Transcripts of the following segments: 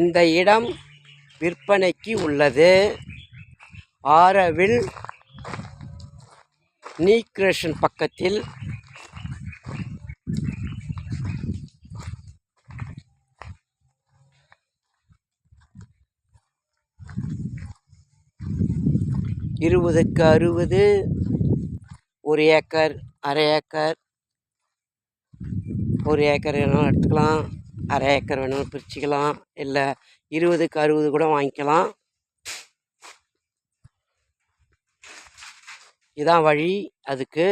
இந்த இடம் விற்பனைக்கு உள்ளது. ஆரவில் நீக்ரேஷன் பக்கத்தில் இருபதுக்கு அறுபது ஒரு ஏக்கர் அரை ஏக்கர் ஒரு ஏக்கர் எல்லாம் எடுத்துக்கலாம். அரை ஏக்கர் வேணும் பிரிச்சுக்கலாம். இல்லை இருபதுக்கு அறுபது கூட வாங்கிக்கலாம். இதான் வழி. அதுக்கு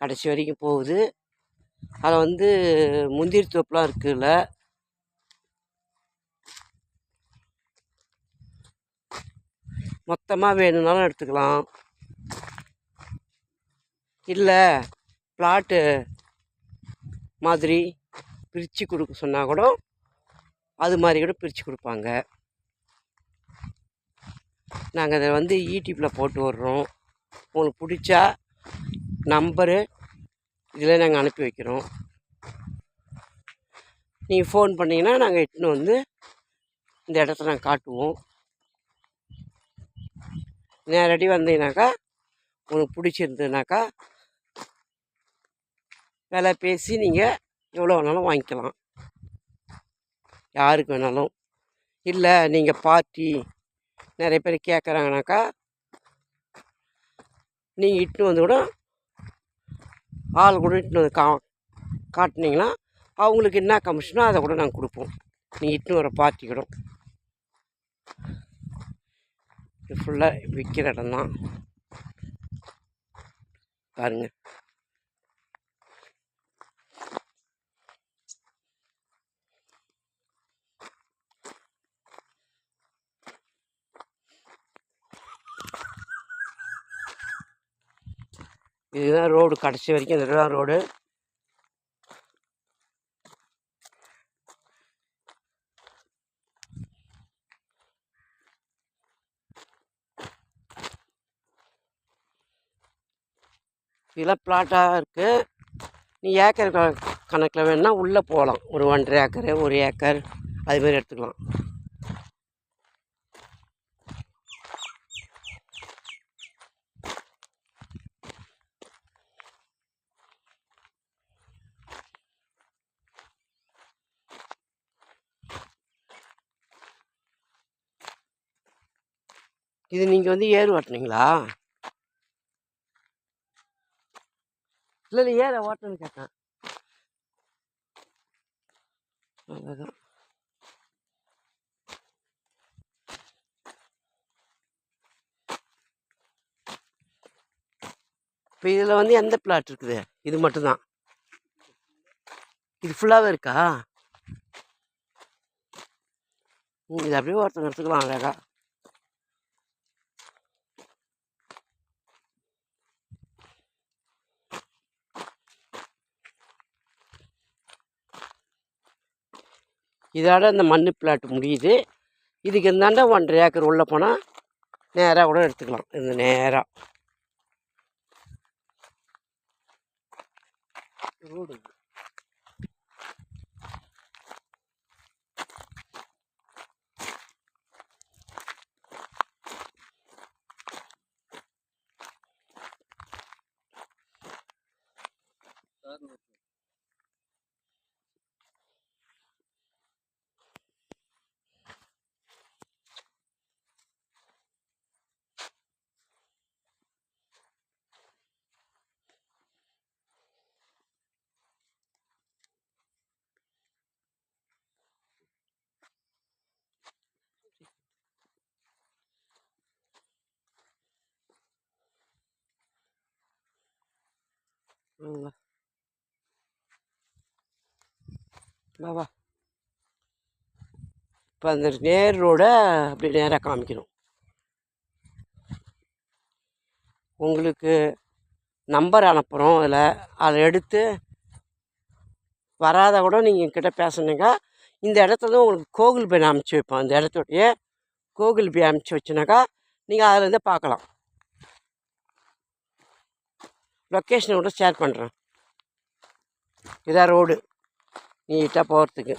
கடைசி வரைக்கும் போகுது. அதில் வந்து முந்திரி தோப்புலாம் இருக்குல்ல. மொத்தமாக வேணும்னாலும் எடுத்துக்கலாம். இல்லை பிளாட்டு மாதிரி பிரித்து கொடுக்க சொன்னால் கூட அது மாதிரி கூட பிரித்து கொடுப்பாங்க. நாங்கள் அதை வந்து யூடியூப்பில் போட்டு விட்றோம் உங்களுக்கு பிடிச்சா நம்பரு இதில் நாங்கள் அனுப்பி வைக்கிறோம். நீங்கள் ஃபோன் பண்ணிங்கன்னா நாங்கள் இட்டுன்னு வந்து இந்த இடத்த நாங்கள் காட்டுவோம். நேரடி வந்தீங்கனாக்கா உங்களுக்கு பிடிச்சிருந்ததுனாக்கா விலை பேசி நீங்கள் எவ்வளோ வேணாலும் வாங்கிக்கலாம். யாருக்கு வேணாலும். இல்லை நீங்கள் பார்ட்டி நிறைய பேர் கேட்குறாங்கனாக்கா நீங்கள் இட்டுன்னு வந்து கூட ஆள் கூட இட்டுன்னு வந்து கா காட்டினீங்கன்னா அவங்களுக்கு என்ன கமிஷனோ அதை கூட நாங்கள் கொடுப்போம். நீங்கள் இட்டுன்னு வர பார்ட்டி கூட. இது ஃபுல்லாக விற்கிற இடம் தான். பாருங்கள் இதுதான் ரோடு கடைசி வரைக்கும் இதுதான் ரோடு. இதெல்லாம் பிளாட்டாக இருக்குது நீ ஏக்கர் கணக்கில் வேணுன்னா உள்ளே போகலாம். ஒரு ஒன்றரை ஏக்கரு ஒரு ஏக்கர் அதுமாரி எடுத்துக்கலாம். இது நீங்கள் வந்து ஏர் ஓட்டுனீங்களா? இல்லை இல்லை ஏற ஓட்டணும்னு கேட்டேன். அவ்வளோதான் இப்போ இதில் வந்து எந்த பிளாட் இருக்குது? இது மட்டும்தான். இது ஃபுல்லாகவே இருக்கா? ம், இது அப்படியே ஒருத்தங்க எடுத்துக்கலாம் அழகாக இதோட இந்த மண் பிளாட் முடியுது. இதுக்கு இருந்தாண்டா ஒன்றரை ஏக்கர் உள்ளே போனால் நேராக கூட எடுத்துக்கலாம். இந்த நேராக ரோடு. வா வா வா இப்போ அந்த நேர் ரோடை அப்படி நேராக காமிக்கணும் உங்களுக்கு நம்பர் அனுப்புகிறோம் அதில் அதை எடுத்து வராத கூட நீங்கள் என்கிட்ட பேசுனீங்க இந்த இடத்துல உங்களுக்கு கூகுள் பே அனுப்பிச்சி வைப்போம். அந்த இடத்துடைய கூகுள் பே அனுப்பிச்சி வச்சுனாக்கா நீங்கள் அதுலேருந்து பார்க்கலாம். லொக்கேஷனை கூட ஷேர் பண்ணுறேன் இதான் ரோடு நீட்டாக போகிறதுக்கு